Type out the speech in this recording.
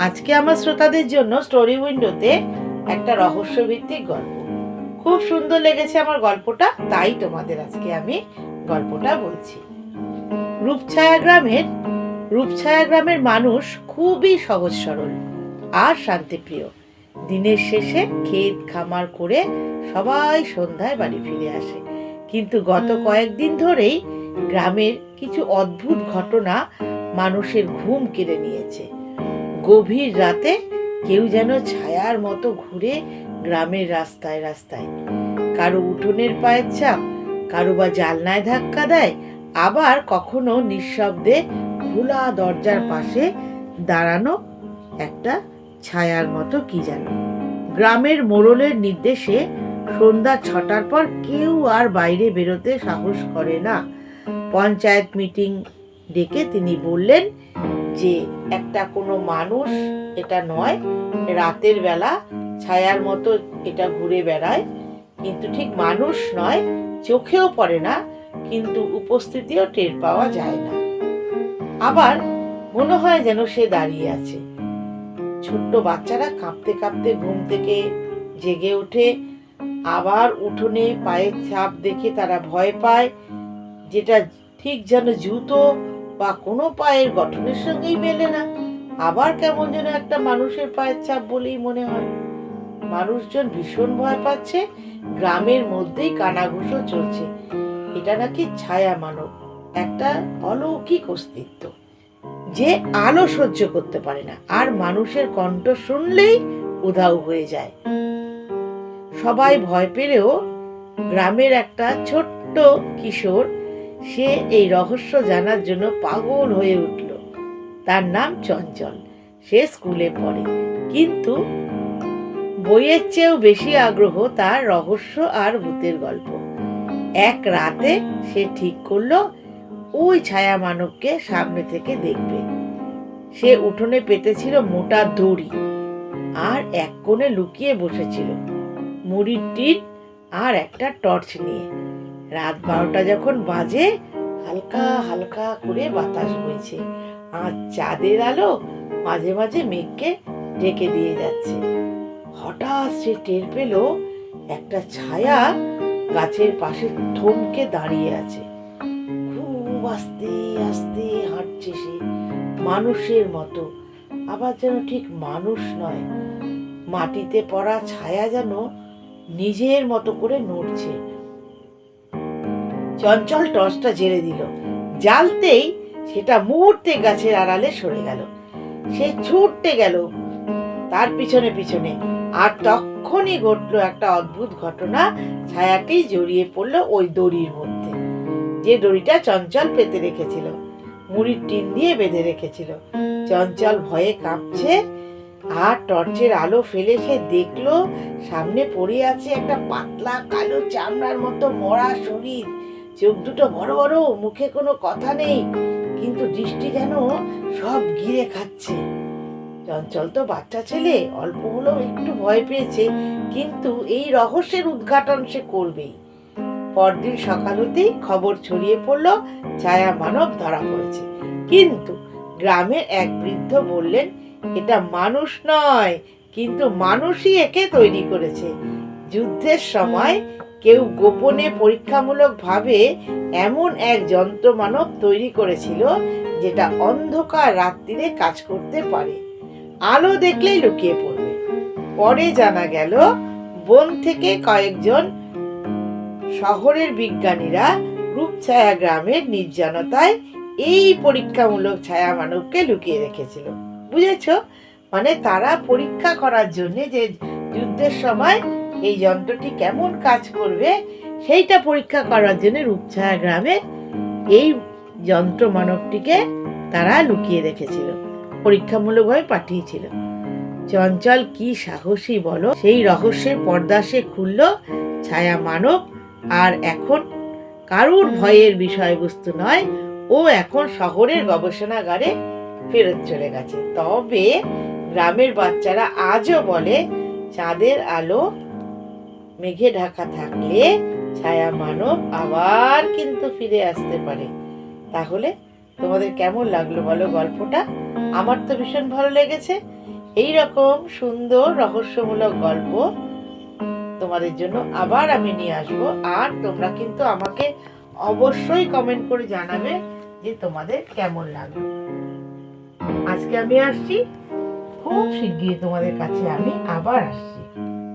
আজকে আমার শ্রোতাদের জন্য স্টোরি উইন্ডোতে একটা রহস্যভিত্তিক গল্প। খুব সুন্দর লেগেছে আমার গল্পটা, তাই তোমাদের আজকে আমি গল্পটা বলছি। রূপছায়া গ্রামের রূপছায়া গ্রামের মানুষ খুবই সহজ সরল আর শান্তিপ্রিয়। দিনের শেষে ক্ষেত খামার করে সবাই সন্ধ্যায় বাড়ি ফিরে আসে। কিন্তু গত কয়েকদিন ধরেই গ্রামের কিছু অদ্ভুত ঘটনা মানুষের ঘুম কেড়ে নিয়েছে। গভীর রাতে কেউ যেন ছায়ার মতো ঘুরে গ্রামের রাস্তায় রাস্তায়। কারও উঠোনের পায়ের চাপ, কারও বা জালনায় ধাক্কা দেয়, আবার কখনো নিঃশব্দে খোলা দরজার পাশে দাঁড়ানো একটা ছায়ার মতো কি যেন গ্রামের মোড়লের নির্দেশে সন্ধ্যা ছটার পর কেউ আর বাইরে বেরোতে সাহস করে না। পঞ্চায়েত মিটিং ডেকে তিনি বললেন যে একটা কোনো মানুষ এটা নয়, রাতের বেলা ছায়ার মতো এটা ঘুরে বেড়ায়, কিন্তু ঠিক মানুষ নয়, চোখেও পড়ে না, কিন্তু উপস্থিতিও টের পাওয়া যায় না। আবার মনে হয় যেন সে দাঁড়িয়ে আছে। ছোট্ট বাচ্চারা কাঁপতে কাঁপতে ঘুম থেকে জেগে ওঠে, আবার উঠোনে পায়ের ছাপ দেখে তারা ভয় পায়, যেটা ঠিক যেন জুতো বা কোনো পায়ের গঠনের সঙ্গেই মেলে না। আবার কেমন যেন একটা মানুষের পায়ের ছাপ বলেই মনে হয়। মানুষজন ভীষণ ভয় পাচ্ছে, গ্রামের মধ্যেই কানাঘুষো চলছে। এটা নাকি ছায়া মানব, একটা অলৌকিক অস্তিত্ব, যে আলো সহ্য করতে পারে না, আর মানুষের কণ্ঠ শুনলেই উধাও হয়ে যায়। সবাই ভয় পেলেও গ্রামের একটা ছোট্ট কিশোর সে এই রহস্য জানার জন্য পাগল হয়ে উঠল। তার নাম চঞ্চল। সে স্কুলে পড়ে। কিন্তু বইয়ের চেয়েও বেশি আগ্রহ তার রহস্য আর ভূতের গল্প। এক রাতে সে ঠিক করল, ওই ছায়া মানবকে সামনে থেকে দেখবে। সে উঠোনে পেতেছিল মোটা দড়ি আর এক কোণে লুকিয়ে বসেছিল। মুড়ির টিন আর একটা টর্চ নিয়ে। রাত বারোটা যখন বাজে, হালকা হালকা করে বাতাস বইছে। আর চাঁদের আলো মাঝে মাঝে মেঘকে ডেকে দিয়ে যাচ্ছে। হঠাৎ সে টের পেল, একটা ছায়া গাছের পাশে থমকে দাঁড়িয়ে আছে। খুব আস্তে আস্তে হাঁটছে সে, মানুষের মতো। আবার যেন ঠিক মানুষ নয়, মাটিতে পড়া ছায়া যেন নিজের মতো করে নড়ছে। চঞ্চল টর্চটা জেলে দিল। জ্বালতেই সেটা মুহূর্তে গাছের আড়ালে সরে গেল। সে ছুটতে গেল তার পিছনে পিছনে আর তখনই ঘটলো একটা অদ্ভুত ঘটনা ছায়াটি জড়িয়ে পড়ল ওই দড়ির মধ্যে। যে দড়িটা চঞ্চল পেতে রেখেছিল, মুড়ির টিন দিয়ে বেঁধে রেখেছিল। চঞ্চল ভয়ে কাঁপছে আর টর্চের আলো ফেলে সে দেখল সামনে পড়ে আছে একটা পাতলা কালো চামড়ার মতো মরা শরীর। চোখ দুটো বড় বড়, মুখে কোনো কথা নেই, কিন্তু দৃষ্টি যেন সব গিরে খাচ্ছে। চঞ্চল তো বাচ্চা ছেলে, অল্প হলেও একটু ভয় পেয়েছে, কিন্তু এই রহস্যের উদ্ঘাটন সে করবেই। পরদিন সকাল হতেই খবর ছড়িয়ে পড়ল, ছায়া মানব ধরা পড়েছে। কিন্তু গ্রামের এক বৃদ্ধ বললেন, এটা মানুষ নয়, কিন্তু মানুষই একে তৈরি করেছে। যুদ্ধের সময় কেউ গোপনে পরীক্ষামূলক ভাবে এমন এক যন্ত্র মানব তৈরি করেছিল যেটা অন্ধকার রাত্রিরে কাজ করতে পারে। আলো দেখলেই লুকিয়ে পড়বে। পরে জানা গেল, বন থেকে কয়েকজন শহরের বিজ্ঞানীরা রূপছায়া গ্রামের নির্জনতায় এই পরীক্ষামূলক ছায়া মানবকে লুকিয়ে রেখেছিল। বুঝেছ? মানে তারা পরীক্ষা করার জন্য যে যুদ্ধের সময় এই যন্ত্রটি কেমন কাজ করবে সেইটা পরীক্ষা করার জন্য রূপছায়া গ্রামে এই যন্ত্র মানবটিকে তারা লুকিয়ে রেখেছিল, পরীক্ষামূলকভাবে পাঠিয়েছিল। চঞ্চল কি সাহসী বলো? সেই রহস্যের পর্দা সে খুলল, ছায়া মানব, আর এখন কারুর ভয়ের বিষয়বস্তু নয়, ও এখন শহরের গবেষণাগারে ফেরত চলে গেছে। তবে গ্রামের বাচ্চারা আজও বলে, চাঁদের আলো মেঘে ঢাকা থাকলে ছায়া মানব আবার কিন্তু ফিরে আসতে পারে। তাহলে তোমাদের কেমন লাগল বলো গল্পটা? আমার তো ভীষণ ভালো লেগেছে। এই রকম সুন্দর রহস্যমূলক গল্প তোমাদের জন্য আবার আমি নিয়ে আসব। আর তোমরা কিন্তু আমাকে অবশ্যই কমেন্ট করে জানাবে যে তোমাদের কেমন লাগল। আজকে আমি আসছি। খুব শিগগিরই তোমাদের কাছে আমি আবার আসছি।